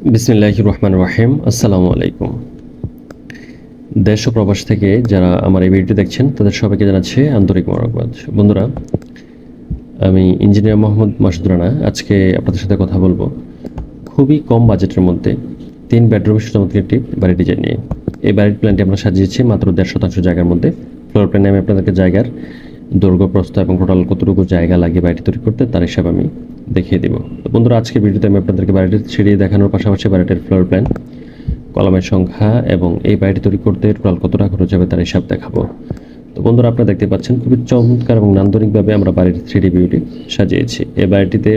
বিসমিল্লাহ রহমান রাহিম আসসালামু আলাইকুম দেশ ও প্রবাস থেকে যারা আমার এই ভিডিওটি দেখছেন, তাদের সবাইকে জানাচ্ছি আন্তরিক মোবারকবাদ। বন্ধুরা, আমি ইঞ্জিনিয়ার মোহাম্মদ মাসুদ রানা। আজকে আপনাদের সাথে কথা বলব খুবই কম বাজেটের মধ্যে তিন বেডরুমের চমৎকার একটি বাড়ি ডিজাইন নিয়ে। এই বাড়ির প্ল্যানটি আমরা সাজিয়েছি মাত্র দেড় শতাংশ জায়গার মধ্যে। ফ্লোর প্ল্যানে আমি আপনাদেরকে জায়গার দৈর্ঘ্য প্রস্থ এবং টোটাল কতটুকু জায়গা লাগে বাড়িটি তৈরি করতে, তার হিসাব আমি দেখিয়ে দিব। তো বন্ধুরা আজকে ভিডিওতে আমি আপনাদেরকে বাড়িটি ছিড়িয়ে দেখানোর পাশাপাশি বাড়িটির ফ্লোর প্ল্যান কলমের সংখ্যা এবং এই বাড়িটি তৈরি করতে টোটাল কত টাকা খরচ হবে তার হিসাব দেখাবো। তো বন্ধুরা, আপনারা দেখতে পাচ্ছেন খুবই চমৎকার এবং নান্দনিকভাবে আমরা বাড়ির থ্রি বিউটি সাজিয়েছি। এই বাড়িটিতে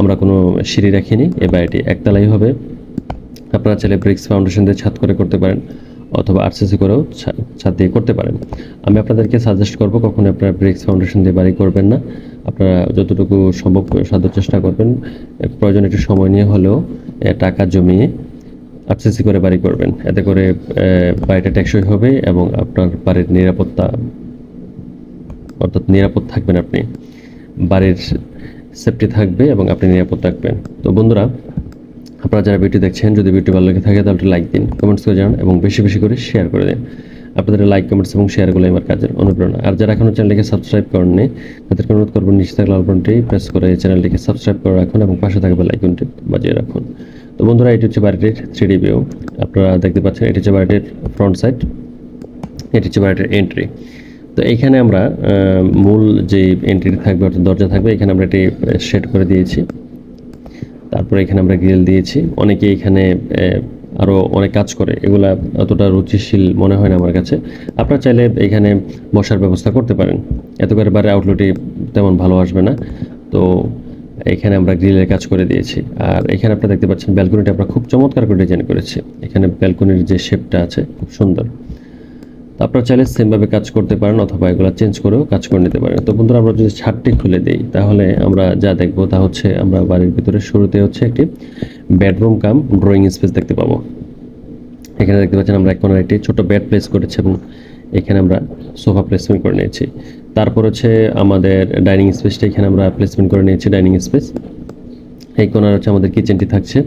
আমরা কোনো সিঁড়ি রাখিনি এই বাড়িটি একতলাই হবে। আপনারা চাইলে ব্রিক্স ফাউন্ডেশন দিয়ে ছাদ করে করতে পারেন। অথবা আরসিসি করেও ছাদ দিয়ে করতে পারেন। আমি আপনাদেরকে সাজেস্ট করব কখনো আপনারা ব্রিক্স ফাউন্ডেশন দিয়ে বাড়ি করবেন না। আপনারা যতটুকু সম্ভব সাধ্য চেষ্টা করবেন। প্রয়োজন একটু সময় নিয়ে হলেও টাকা জমিয়ে আরসিসি করে বাড়ি করবেন। এতে করে বাড়িটা টেকসই হবে এবং আপনার বাড়ির নিরাপত্তা অর্থাৎ নিরাপদ থাকবেন আপনি। বাড়ির সেফটি থাকবে এবং আপনি নিরাপদ থাকবেন। তো বন্ধুরা আপনারা যারা ভিডিও দেখছেন, যদি ভিডিও ভালো লেগে থাকে, তাহলে লাইক দিন কমেন্টস করে জানান এবং বেশি বেশি করে শেয়ার করে দিন। আপনাদের লাইক কমেন্টস এবং শেয়ারগুলো আমার কাজের অনুপ্রেরণা। আর যারা এখনও চ্যানেলটিকে সাবস্ক্রাইব করেননি, তাদেরকে অনুরোধ করবেন নিচে থাকলে লাল বাটনটি প্রেস করে এই চ্যানেলটিকে সাবস্ক্রাইব করে রাখুন এবং পাশে থাকা বেল আইকনটি বাজিয়ে রাখুন। তো বন্ধুরা, এটি হচ্ছে বাড়িটির থ্রি ডি ভিউ আপনারা দেখতে পাচ্ছেন, এটি হচ্ছে বাড়িটির ফ্রন্ট সাইড এটি হচ্ছে বাড়িটির এন্ট্রি তো এইখানে আমরা মূল যে এন্ট্রি থাকবে, অর্থাৎ দরজা থাকবে, এখানে আমরা এটি সেট করে দিয়েছি। তারপরে এখানে আমরা গ্রিল দিয়েছি। অনেকে এখানে আরও অনেক কাজ করে। এগুলা অতটা রুচিশীল মনে হয় না আমার কাছে। আপনারা চাইলে এখানে বসার ব্যবস্থা করতে পারেন। এত বারে আউটলেটই তেমন ভালো আসবে না। তো এখানে আমরা গ্রিলের কাজ করে দিয়েছি। আর এখানে আপনারা দেখতে পাচ্ছেন, ব্যালকনিটা আমরা খুব চমৎকার করে ডিজাইন করেছি। এখানে ব্যালকনির যে শেপটা আছে, খুব সুন্দর। আপনারা চাইলে সেমভাবে কাজ করতে পারেন অথবা এগুলো চেঞ্জ করেও কাজ করে নিতে পারেন। তো বন্ধুরা, আমরা যদি ছাদটি খুলে দিই, তাহলে আমরা যা দেখব তা হচ্ছে আমরা বাড়ির ভিতরে শুরুতে হচ্ছে একটি বেডরুম কাম ড্রয়িং স্পেস দেখতে পাবো। এখানে দেখতে পাচ্ছেন আমরা কোণার একটি ছোট বেড প্লেস করেছি এবং এখানে আমরা সোফা প্লেসমেন্ট করে নিয়েছি। তারপর হচ্ছে আমাদের ডাইনিং স্পেসটা এখানে আমরা প্লেসমেন্ট করে নিয়েছি ডাইনিং স্পেস এই কোণার হচ্ছে আমাদের কিচেনটি থাকছে।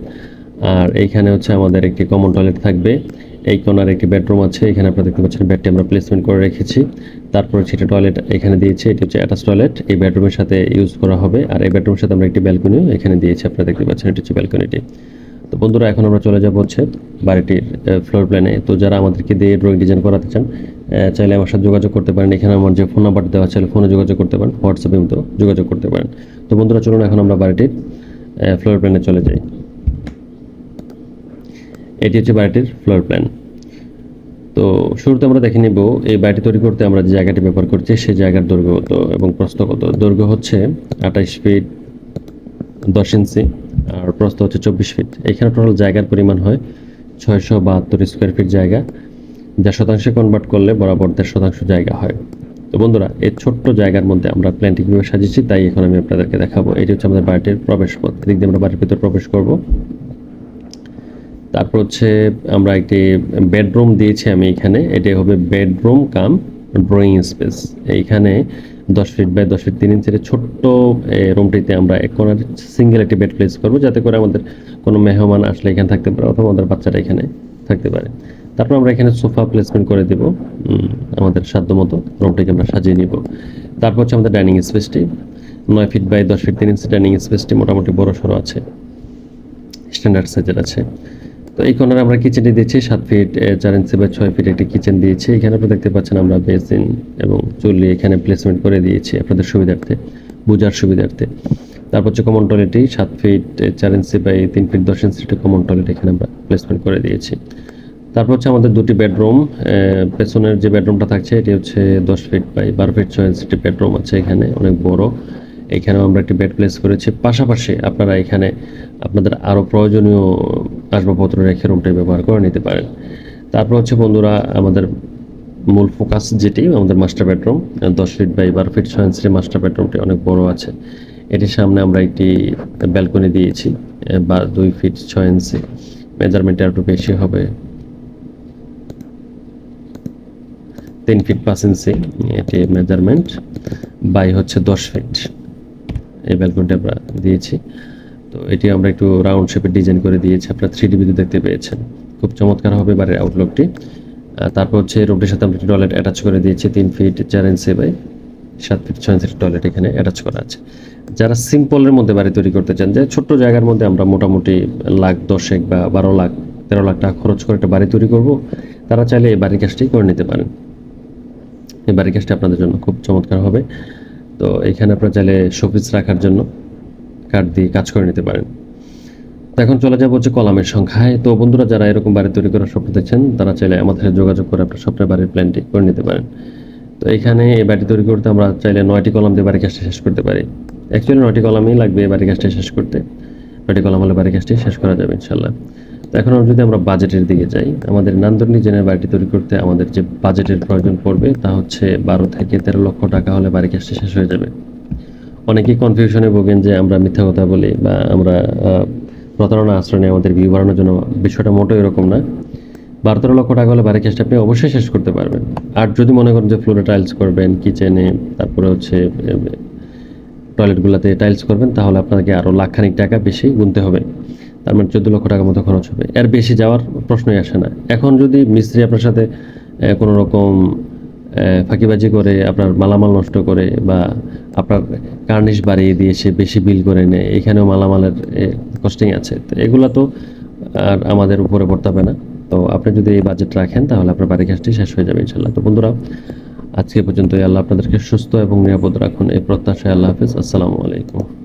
আর এইখানে হচ্ছে আমাদের একটি কমন টয়লেট থাকবে। এই কোণার একটি বেডরুম আছে, এখানে আপনারা দেখতে পাচ্ছেন বেডটি আমরা প্লেসমেন্ট করে রেখেছি। তারপর এটা টয়লেট এখানে দিয়েছি, এটি হচ্ছে অ্যাটাচ টয়লেট এই বেডরুমের সাথে ইউজ করা হবে। আর এই বেডরুমের সাথে আমরা একটি ব্যালকনিও এখানে দিয়েছি, আপনারা দেখতে পাচ্ছেন এটি হচ্ছে ব্যালকনিটি তো বন্ধুরা, এখন আমরা চলে যাব হচ্ছে বাড়িটির ফ্লোর প্ল্যানে তো যারা আমাদেরকে দিয়ে ড্রয়িং ডিজাইন করাতে চান চাইলে আমার সাথে যোগাযোগ করতে পারেন। এখানে আমার যে ফোন নাম্বার দেওয়া চাইলে ফোনে যোগাযোগ করতে পারেন হোয়াটসঅ্যাপে মতো যোগাযোগ করতে পারেন। তো বন্ধুরা, চলুন এখন আমরা বাড়িটির ফ্লোর প্ল্যানে চলে যাই। এটি হচ্ছে বাড়িটির ফ্লোর প্ল্যান তো শুরুতে আমরা দেখে নিব, এই বাড়িটি তৈরি করতে আমরা যে জায়গাটি ব্যবহার করছি, সেই জায়গার দৈর্ঘ্য কত এবং প্রস্থ কত? দৈর্ঘ্য হচ্ছে আঠাইশ ফিট দশ ইঞ্চি, আর প্রস্থ হচ্ছে চব্বিশ ফিট। এখানে টোটাল জায়গার পরিমাণ হয় ছয়শো বাহাত্তর স্কোয়ার ফিট জায়গা, যা শতাংশে কনভার্ট করলে বরাবর দেড় শতাংশ জায়গা হয়। তো বন্ধুরা, এই ছোট্ট জায়গার মধ্যে আমরা প্ল্যান্টিং কীভাবে সাজিয়েছি, তাই এখন আমি আপনাদেরকে দেখাবো। এটি হচ্ছে আমাদের বাড়িটির প্রবেশ পথ এদিক দিয়ে আমরা বাড়ির ভিতর প্রবেশ করব। তারপর হচ্ছে আমরা একটি বেডরুম দিয়েছি আমি এখানে। এটি হবে বেডরুম কাম ড্রয়িং স্পেস। এইখানে দশ ফিট বাই দশ ফিট তিন ইঞ্চের ছোট্ট রুমটিতে আমরা এক কোনার সিঙ্গেল একটি বেড প্লেস করব, যাতে করে আমাদের কোনো মেহমান আসলে এখানে থাকতে পারে অথবা আমাদের বাচ্চারা এখানে থাকতে পারে। তারপর আমরা এখানে সোফা প্লেসমেন্ট করে দেব আমাদের সাধ্য মতো রুমটিকে আমরা সাজিয়ে নিব। তারপর হচ্ছে আমাদের ডাইনিং স্পেসটি, নয় ফিট বাই দশ ফিট তিন ইঞ্চি ডাইনিং স্পেসটি মোটামুটি বড় সড়ো আছে, স্ট্যান্ডার্ড সাইজের আছে। তো এই কর্নারে আমরা কিচেনটি দিয়েছি, সাত ফিট চার ইঞ্চি বা ছয় ফিট একটি কিচেন দিয়েছি। এখানে আপনারা দেখতে পাচ্ছেন আমরা বেসিন এবং চুল্লি এখানে প্লেসমেন্ট করে দিয়েছি আপনাদের সুবিধার্থে, বোঝার সুবিধার্থে। তারপর হচ্ছে কমন টয়লেটটি সাত ফিট চার ইঞ্চি বাই তিন ফিট দশ ইঞ্চি একটি কমন টয়লেট এখানে আমরা প্লেসমেন্ট করে দিয়েছি। তারপর হচ্ছে আমাদের দুটি বেডরুম পেছনের যে বেডরুমটা থাকছে, এটি হচ্ছে দশ ফিট বাই বারো ফিট ছয় ইঞ্চি বেডরুম আছে এখানে, অনেক বড়। এখানেও আমরা একটি বেড প্লেস করেছি। পাশাপাশি আপনারা এখানে আপনাদের আরও প্রয়োজনীয় আসবাবপত্র রেখে রুমটি ব্যবহার করে নিতে পারেন। তারপর হচ্ছে বন্ধুরা, আমাদের মূল ফোকাস যেটি, আমাদের মাস্টার বেডরুম দশ ফিট বাই বারো ফিট ছয় ইঞ্চি মাস্টার বেডরুমটি অনেক বড় আছে। এটির সামনে আমরা একটি ব্যালকনি দিয়েছি বা দুই ফিট ছয় ইঞ্চি। মেজারমেন্টটা একটু বেশি হবে। তিন ফিট পাঁচ ইঞ্চি এটি মেজারমেন্ট বাই হচ্ছে দশ ফিট। এই ব্যালকনিটা আমরা দিয়েছি। তো এটি আমরা একটু রাউন্ড শেপের ডিজাইন করে দিয়েছি। আপনারা থ্রি ডিবিতে দেখতে পেয়েছেন। খুব চমৎকার হবে বাড়ির আউটলুকটি তারপর হচ্ছে রুমটির সাথে আমরা একটি টয়লেট অ্যাটাচ করে দিয়েছি। তিন ফিট চার ইঞ্চি বাই সাত ফিট ছয় ইঞ্চির টয়লেট এখানে অ্যাটাচ করা আছে। যারা সিম্পলের মধ্যে বাড়ি তৈরি করতে চান, যে ছোট্ট জায়গার মধ্যে আমরা মোটামুটি লাখ দশেক বা বারো লাখ, তেরো লাখ টাকা খরচ করে একটা বাড়ি তৈরি করব, তারা চাইলে এই বাড়ির কাজটি করে নিতে পারেন। এই বাড়ির কাজটি আপনাদের জন্য খুব চমৎকার হবে। তো এখানে আপনারা চাইলে শোপিস রাখার জন্য কাঠ দিয়ে কাজ করে নিতে পারেন। তো এখন চলে যাব হচ্ছে কলামের সংখ্যায়। তো বন্ধুরা, যারা এরকম বাড়ি তৈরি করার স্বপ্ন দেখছেন, তারা চাইলে আমাদের সাথে যোগাযোগ করে আপনার স্বপ্নের বাড়ির প্ল্যানটি করে নিতে পারেন। তো এখানে এই বাড়ি তৈরি করতে আমরা চাইলে নয়টি কলাম দিয়ে বাড়ি কাজটা শেষ করতে পারি। অ্যাকচুয়ালি নয়টি কলামই লাগবে এই বাড়ির কাজটা শেষ করতে। নয়টি কলাম হলে বাড়ি কাজটি শেষ করা যাবে ইনশাল্লাহ তো এখন যদি আমরা বাজেটের দিকে যাই, আমাদের নান্দনিক জেনের বাড়িটি তৈরি করতে আমাদের যে বাজেটের প্রয়োজন পড়বে তা হচ্ছে বারো থেকে তেরো লক্ষ টাকা হলে বাড়ি কাজটি শেষ হয়ে যাবে। অনেকেই কনফিউশনে ভোগেন যে আমরা মিথ্যা কথা বলি বা আমরা প্রতারণা আশ্রয় নিয়ে আমাদের ভিউ বাড়ানোর জন্য বিষয়টা মোটো এরকম না। বারো তেরো লক্ষ টাকা হলে বাড়ির কাজটা আপনি অবশ্যই শেষ করতে পারবেন। আর যদি মনে করেন যে ফ্লোরে টাইলস করবেন কিচেনে তারপরে হচ্ছে টয়লেটগুলোতে টাইলস করবেন, তাহলে আপনাকে আরও লাখখানিক টাকা বেশি গুনতে হবে। তার মানে চোদ্দ লক্ষ টাকার মতো খরচ হবে। এর বেশি যাওয়ার প্রশ্নই আসে না। এখন যদি মিস্ত্রি আপনার সাথে কোনো রকম ফাঁকিবাজি করে, আপনার মালামাল নষ্ট করে বা আপনার কার্নিশ বাড়িয়ে দিয়ে সে বেশি বিল করে নেয়, এখানেও মালামালের কস্টিং আছে। তো এগুলো তো আর আমাদের উপরে পড়তে হবে না। তো আপনি যদি এই বাজেট রাখেন, তাহলে আপনার বাড়ির কাজটি শেষ হয়ে যাবে ইনশাল্লাহ তো বন্ধুরা, আজকে পর্যন্ত আল্লাহ আপনাদেরকে সুস্থ এবং নিরাপদ রাখুন। এই প্রত্যাশায় আল্লাহ হাফিজ। আসসালামু আলাইকুম।